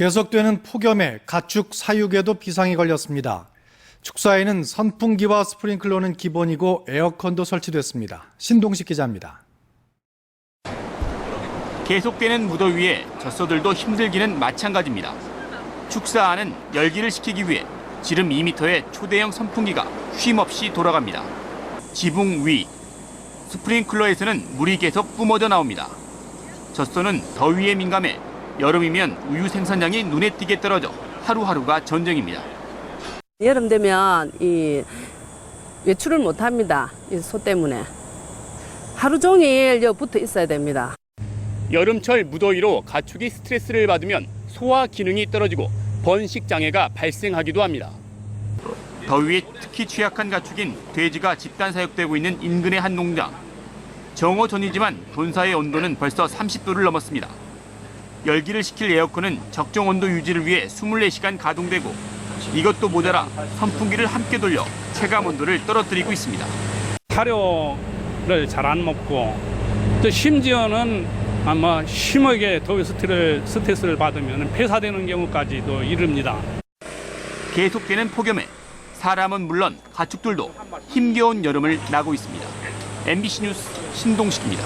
계속되는 폭염에 가축 사육에도 비상이 걸렸습니다. 축사에는 선풍기와 스프링클러는 기본이고 에어컨도 설치됐습니다. 신동식 기자입니다. 계속되는 무더위에 젖소들도 힘들기는 마찬가지입니다. 축사 안은 열기를 식히기 위해 지름 2m의 초대형 선풍기가 쉼없이 돌아갑니다. 지붕 위 스프링클러에서는 물이 계속 뿜어져 나옵니다. 젖소는 더위에 민감해 여름이면 우유 생산량이 눈에 띄게 떨어져 하루하루가 전쟁입니다. 여름 되면 이 외출을 못 합니다. 이 소 때문에. 하루 종일 붙어 있어야 됩니다. 여름철 무더위로 가축이 스트레스를 받으면 소화 기능이 떨어지고 번식 장애가 발생하기도 합니다. 더위에 특히 취약한 가축인 돼지가 집단 사육되고 있는 인근의 한 농장. 정오 전이지만 본사의 온도는 벌써 30도를 넘었습니다. 열기를 식힐 에어컨은 적정 온도 유지를 위해 24시간 가동되고 이것도 모자라 선풍기를 함께 돌려 체감 온도를 떨어뜨리고 있습니다. 사료를 잘 안 먹고 또 심지어는 아마 심하게 더위 스트레스를, 스트레스를 받으면 폐사되는 경우까지도 이릅니다. 계속되는 폭염에 사람은 물론 가축들도 힘겨운 여름을 나고 있습니다. MBC 뉴스 신동식입니다.